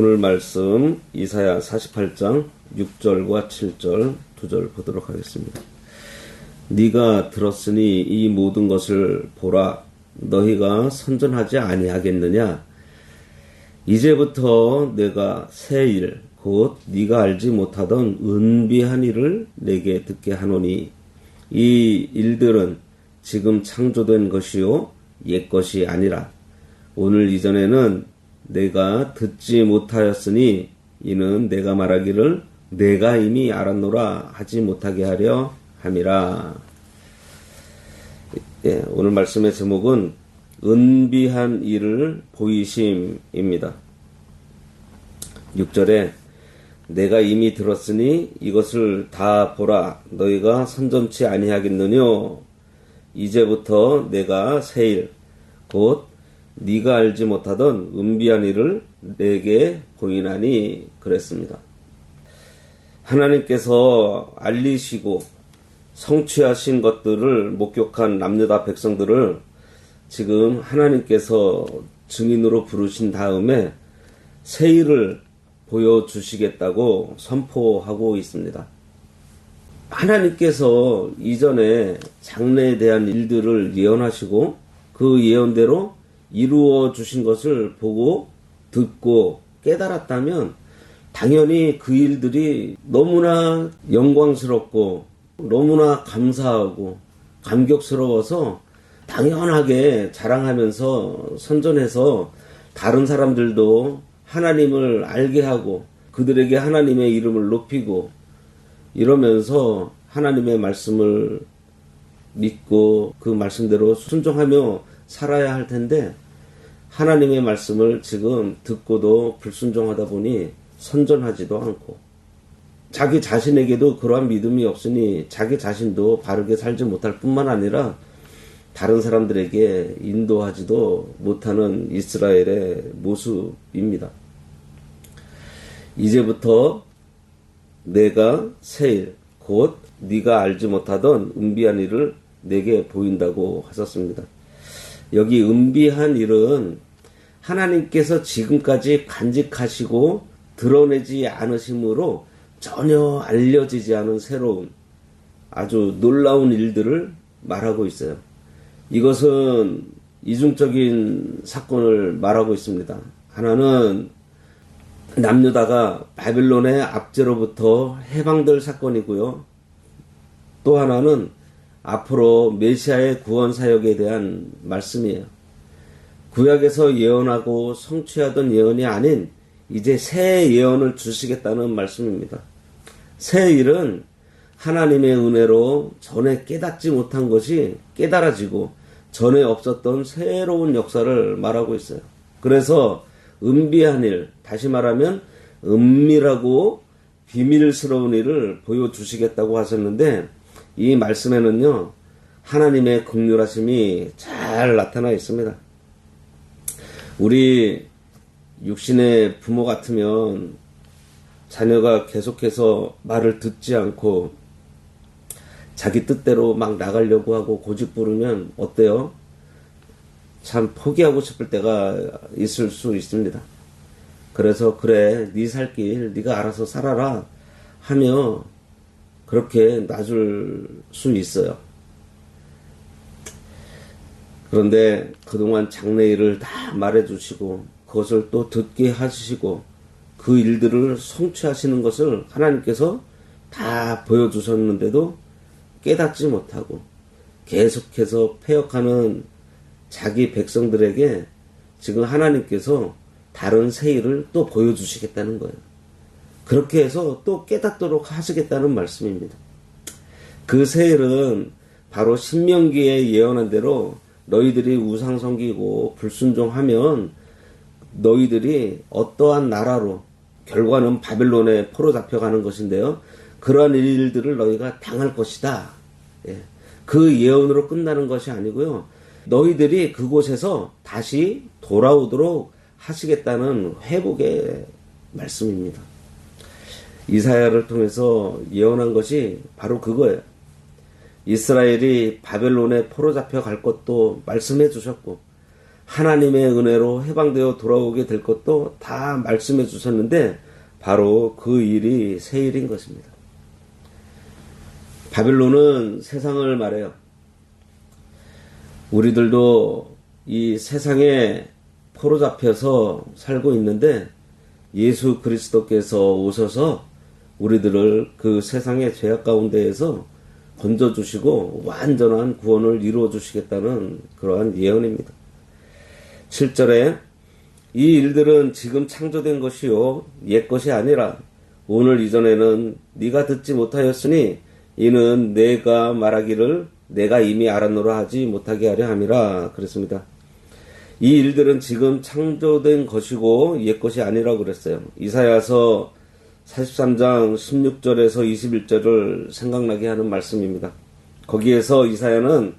오늘 말씀 이사야 48장 6절과 7절 두절 보도록 하겠습니다. 네가 들었으니 이 모든 것을 보라 너희가 선전하지 아니하겠느냐 이제부터 내가 새 일 곧 네가 알지 못하던 은비한 일을 내게 듣게 하노니 이 일들은 지금 창조된 것이요 옛 것이 아니라 오늘 이전에는 내가 듣지 못하였으니 이는 내가 말하기를 내가 이미 알았노라 하지 못하게 하려 함이라. 예, 오늘 말씀의 제목은 은비한 일을 보이심입니다. 6절에 내가 이미 들었으니 이것을 다 보라 너희가 선점치 아니하겠느뇨 이제부터 내가 새일 곧 네가 알지 못하던 은비한 일을 내게 보이나니 그랬습니다. 하나님께서 알리시고 성취하신 것들을 목격한 남유다 백성들을 지금 하나님께서 증인으로 부르신 다음에 새 일을 보여주시겠다고 선포하고 있습니다. 하나님께서 이전에 장래에 대한 일들을 예언하시고 그 예언대로 이루어 주신 것을 보고 듣고 깨달았다면 당연히 그 일들이 너무나 영광스럽고 너무나 감사하고 감격스러워서 당연하게 자랑하면서 선전해서 다른 사람들도 하나님을 알게 하고 그들에게 하나님의 이름을 높이고 이러면서 하나님의 말씀을 믿고 그 말씀대로 순종하며 살아야 할 텐데 하나님의 말씀을 지금 듣고도 불순종하다 보니 선전하지도 않고 자기 자신에게도 그러한 믿음이 없으니 자기 자신도 바르게 살지 못할 뿐만 아니라 다른 사람들에게 인도하지도 못하는 이스라엘의 모습입니다. 이제부터 내가 새일 곧 네가 알지 못하던 은비한 일을 내게 보인다고 하셨습니다. 여기 은비한 일은 하나님께서 지금까지 간직하시고 드러내지 않으심으로 전혀 알려지지 않은 새로운 아주 놀라운 일들을 말하고 있어요. 이것은 이중적인 사건을 말하고 있습니다. 하나는 남유다가 바빌론의 압제로부터 해방될 사건이고요. 또 하나는 앞으로 메시아의 구원 사역에 대한 말씀이에요. 구약에서 예언하고 성취하던 예언이 아닌 이제 새 예언을 주시겠다는 말씀입니다. 새 일은 하나님의 은혜로 전에 깨닫지 못한 것이 깨달아지고 전에 없었던 새로운 역사를 말하고 있어요. 그래서 은비한 일, 다시 말하면 은밀하고 비밀스러운 일을 보여주시겠다고 하셨는데 이 말씀에는요 하나님의 극률하심이 잘 나타나 있습니다. 우리 육신의 부모 같으면 자녀가 계속해서 말을 듣지 않고 자기 뜻대로 막 나가려고 하고 고집 부르면 어때요? 참 포기하고 싶을 때가 있을 수 있습니다. 그래서 그래 네 살 길 네가 알아서 살아라 하며 그렇게 놔줄 수 있어요. 그런데 그동안 장래일을 다 말해주시고 그것을 또 듣게 하시고 그 일들을 성취하시는 것을 하나님께서 다 보여주셨는데도 깨닫지 못하고 계속해서 폐역하는 자기 백성들에게 지금 하나님께서 다른 세일을 또 보여주시겠다는 거예요. 그렇게 해서 또 깨닫도록 하시겠다는 말씀입니다. 그 세일은 바로 신명기에 예언한 대로 너희들이 우상 섬기고 불순종하면 너희들이 어떠한 나라로 결과는 바벨론에 포로 잡혀가는 것인데요. 그러한 일들을 너희가 당할 것이다. 예. 그 예언으로 끝나는 것이 아니고요. 너희들이 그곳에서 다시 돌아오도록 하시겠다는 회복의 말씀입니다. 이사야를 통해서 예언한 것이 바로 그거예요. 이스라엘이 바벨론에 포로 잡혀 갈 것도 말씀해 주셨고 하나님의 은혜로 해방되어 돌아오게 될 것도 다 말씀해 주셨는데 바로 그 일이 새 일인 것입니다. 바빌론은 세상을 말해요. 우리들도 이 세상에 포로 잡혀서 살고 있는데 예수 그리스도께서 오셔서 우리들을 그 세상의 죄악 가운데에서 건져주시고 완전한 구원을 이루어 주시겠다는 그러한 예언입니다. 7절에 이 일들은 지금 창조된 것이요 옛 것이 아니라 오늘 이전에는 네가 듣지 못하였으니 이는 내가 말하기를 내가 이미 알았노라 하지 못하게 하려 함이라 그랬습니다. 이 일들은 지금 창조된 것이고 옛 것이 아니라고 그랬어요. 이사야서 43장 16절에서 21절을 생각나게 하는 말씀입니다. 거기에서 이사야는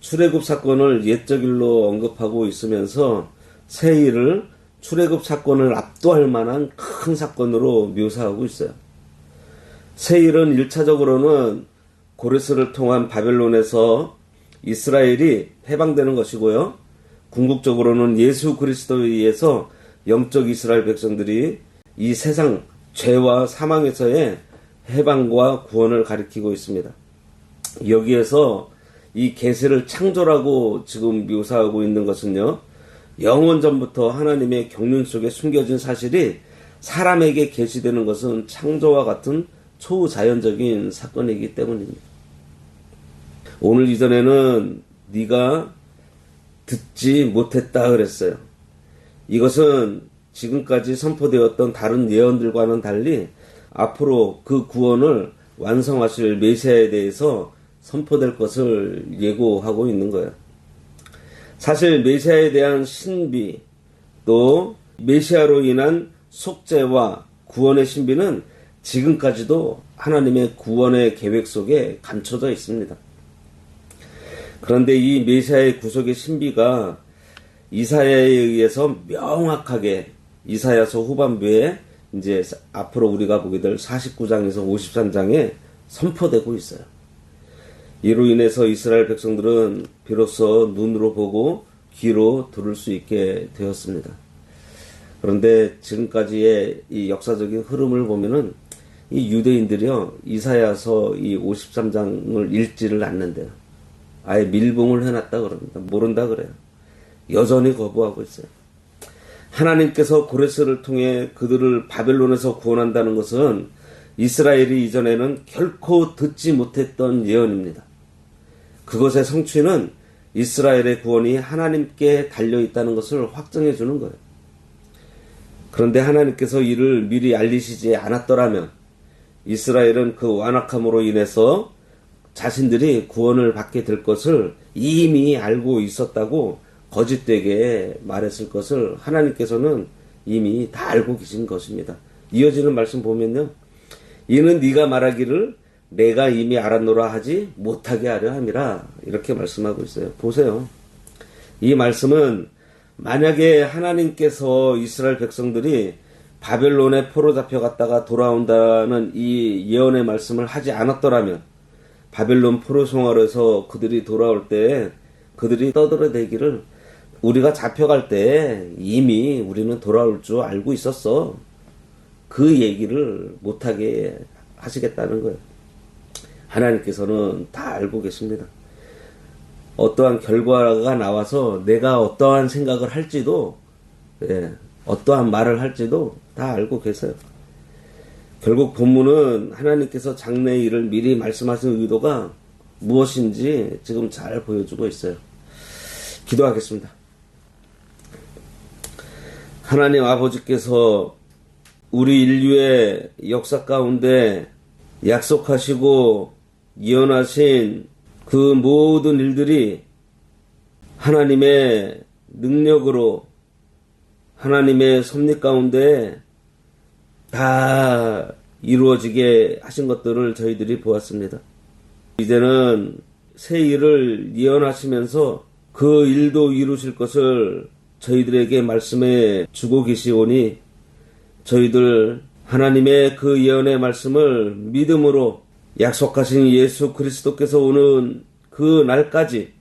출애굽 사건을 옛적 일로 언급하고 있으면서 새 일을 출애굽 사건을 압도할 만한 큰 사건으로 묘사하고 있어요. 새 일은 1차적으로는 고레스를 통한 바벨론에서 이스라엘이 해방되는 것이고요. 궁극적으로는 예수 그리스도에 의해서 영적 이스라엘 백성들이 이 세상 죄와 사망에서의 해방과 구원을 가리키고 있습니다. 여기에서 이 계세를 창조라고 지금 묘사하고 있는 것은요. 영원 전부터 하나님의 경륜 속에 숨겨진 사실이 사람에게 계시되는 것은 창조와 같은 초자연적인 사건이기 때문입니다. 오늘 이전에는 네가 듣지 못했다 그랬어요. 이것은 지금까지 선포되었던 다른 예언들과는 달리 앞으로 그 구원을 완성하실 메시아에 대해서 선포될 것을 예고하고 있는 거예요. 사실 메시아에 대한 신비 또 메시아로 인한 속죄와 구원의 신비는 지금까지도 하나님의 구원의 계획 속에 감춰져 있습니다. 그런데 이 메시아의 구속의 신비가 이사야에 의해서 명확하게 이사야서 후반부에 이제 앞으로 우리가 보게 될 49장에서 53장에 선포되고 있어요. 이로 인해서 이스라엘 백성들은 비로소 눈으로 보고 귀로 들을 수 있게 되었습니다. 그런데 지금까지의 이 역사적인 흐름을 보면은 이 유대인들이요 이사야서 이 53장을 읽지를 않는데요. 아예 밀봉을 해놨다 그럽니다. 모른다 그래요. 여전히 거부하고 있어요. 하나님께서 고레스를 통해 그들을 바벨론에서 구원한다는 것은 이스라엘이 이전에는 결코 듣지 못했던 예언입니다. 그것의 성취는 이스라엘의 구원이 하나님께 달려 있다는 것을 확정해 주는 거예요. 그런데 하나님께서 이를 미리 알리시지 않았더라면 이스라엘은 그 완악함으로 인해서 자신들이 구원을 받게 될 것을 이미 알고 있었다고 거짓되게 말했을 것을 하나님께서는 이미 다 알고 계신 것입니다. 이어지는 말씀 보면요. 이는 네가 말하기를 내가 이미 알았노라 하지 못하게 하려 함이라 이렇게 말씀하고 있어요. 보세요. 이 말씀은 만약에 하나님께서 이스라엘 백성들이 바벨론에 포로 잡혀갔다가 돌아온다는 이 예언의 말씀을 하지 않았더라면 바벨론 포로 송화로에서 그들이 돌아올 때 그들이 떠들어대기를 우리가 잡혀갈 때 이미 우리는 돌아올 줄 알고 있었어. 그 얘기를 못하게 하시겠다는 거예요. 하나님께서는 다 알고 계십니다. 어떠한 결과가 나와서 내가 어떠한 생각을 할지도, 예, 어떠한 말을 할지도 다 알고 계세요. 결국 본문은 하나님께서 장래의 일을 미리 말씀하신 의도가 무엇인지 지금 잘 보여주고 있어요. 기도하겠습니다. 하나님 아버지께서 우리 인류의 역사 가운데 약속하시고 예언하신 그 모든 일들이 하나님의 능력으로 하나님의 섭리 가운데 다 이루어지게 하신 것들을 저희들이 보았습니다. 이제는 새 일을 예언하시면서 그 일도 이루실 것을 저희들에게 말씀해 주고 계시오니 저희들 하나님의 그 예언의 말씀을 믿음으로 약속하신 예수 그리스도께서 오는 그 날까지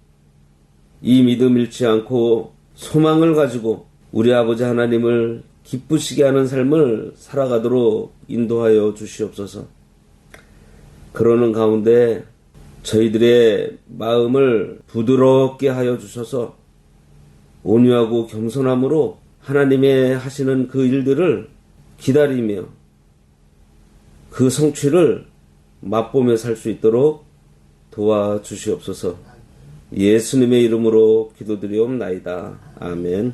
이 믿음 잃지 않고 소망을 가지고 우리 아버지 하나님을 기쁘시게 하는 삶을 살아가도록 인도하여 주시옵소서. 그러는 가운데 저희들의 마음을 부드럽게 하여 주셔서 온유하고 겸손함으로 하나님의 하시는 그 일들을 기다리며 그 성취를 맛보며 살 수 있도록 도와주시옵소서. 예수님의 이름으로 기도드리옵나이다. 아멘.